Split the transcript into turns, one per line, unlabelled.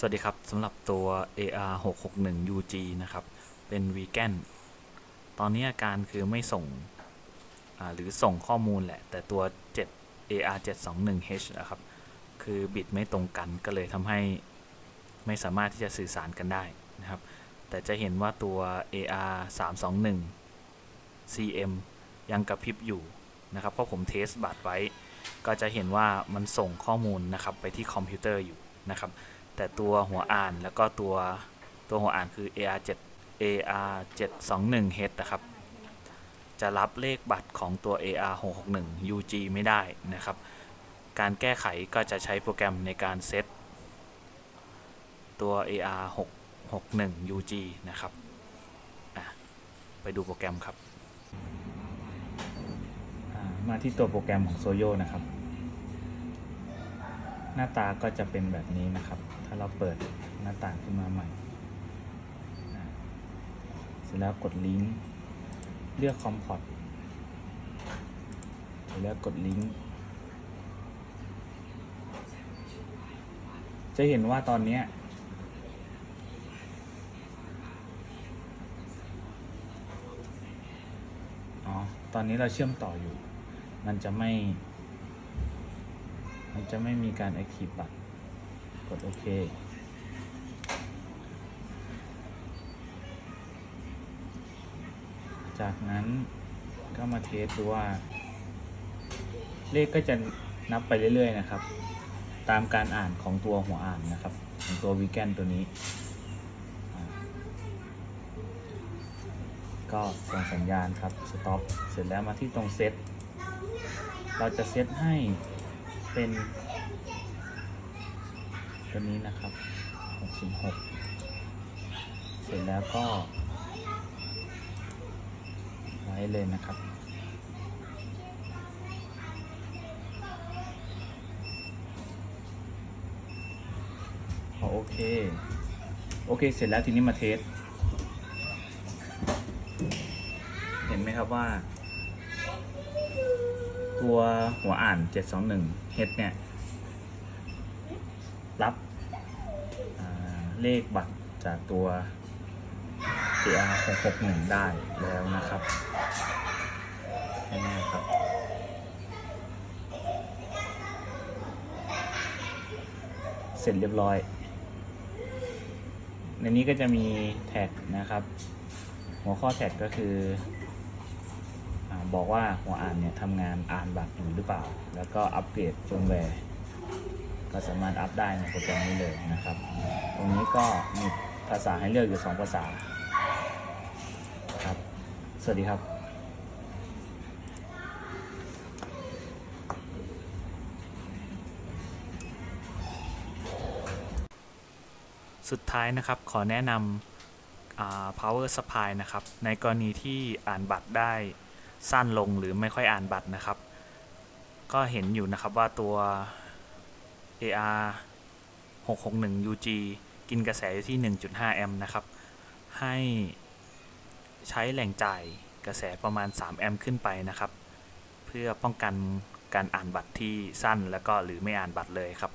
สวัสดีครับสำหรับตัว AR 661 UG นะครับ เป็น vegan ตอนนี้อาการคือไม่ส่งหรือส่งข้อมูลแหละ แต่ตัว 7 AR 721H นะครับ คือบิตไม่ตรงกันก็เลยทำให้ไม่สามารถที่จะสื่อสารกันได้นะครับ แต่จะเห็นว่าตัว AR 321 CM ยังกระพริบอยู่นะครับ เพราะผมเทสบัตรไว้ ก็จะเห็นว่ามันส่งข้อมูลนะครับไปที่คอมพิวเตอร์อยู่นะครับ แต่ตัวหัวอ่านแล้วก็ตัวตัวหัวอ่านคือ AR 7 AR 721 H นะครับ จะรับเลขบัตรของตัว AR 661 UG ไม่ได้นะครับ การแก้ไขก็จะใช้โปรแกรมในการเซตตัว AR 661 UG นะครับ ไปดูโปรแกรมครับ มาที่ตัวโปรแกรมของ Soyo นะครับ หน้าตาก็จะเป็นแบบนี้นะครับ ถ้าเราเปิดหน้าต่างขึ้นมาใหม่ เสร็จแล้วกดลิงก์เลือกคอมพอร์ตเสร็จแล้วกดลิงก์จะเห็นว่าตอนนี้อ๋อตอนนี้เราเชื่อมต่ออยู่ มันจะไม่ มันจะไม่มีการ active บัตรกดโอเคจากนั้นก็มาเทสดูว่า เลขก็จะนับไปเรื่อยๆนะครับ ตามการอ่านของตัวหัวอ่านนะครับ ของตัววีแกนตัวนี้ ก็ส่งสัญญาณครับสต็อปเสร็จแล้วมาที่ตรงเซตเราจะเซตให้ เป็นตัวนี้นะครับ66เสร็จแล้วก็ไว้เลยนะครับ พอโอเค โอเค เสร็จแล้วทีนี้มาเทส เห็นไหมครับว่า ตัวหัวอ่าน 721 H เนี่ย รับเลขบัตรจากตัว CR 661ได้แล้วนะครับแน่ๆครับ เสร็จเรียบร้อย ในนี้ก็จะมีแท็กนะครับ หัวข้อแท็กก็คือ บอกว่าหัวอ่านเนี่ยทำงานอ่านบัตรอยู่หรือเปล่า แล้วก็อัปเกรดเฟิร์มแวร์ก็สามารถอัพได้ในโปรแกรมนี้เลยนะครับ ตรงนี้ก็มีภาษาให้เลือกอยู่ 2 ภาษาครับ สวัสดีครับสุดท้ายนะครับขอแนะนำ power supply นะครับ ในกรณีที่อ่านบัตรได้ สั้นลงหรือไม่ค่อยอ่านบัตรนะครับ ก็เห็นอยู่นะครับว่าตัว AR 661 UG กินกระแสอยู่ที่ 1.5 แอมป์นะครับ ให้ใช้แหล่งจ่ายกระแสประมาณ 3 แอมป์ขึ้นไปนะครับ เพื่อป้องกันการอ่านบัตรที่สั้นแล้วก็หรือไม่อ่านบัตรเลยครับ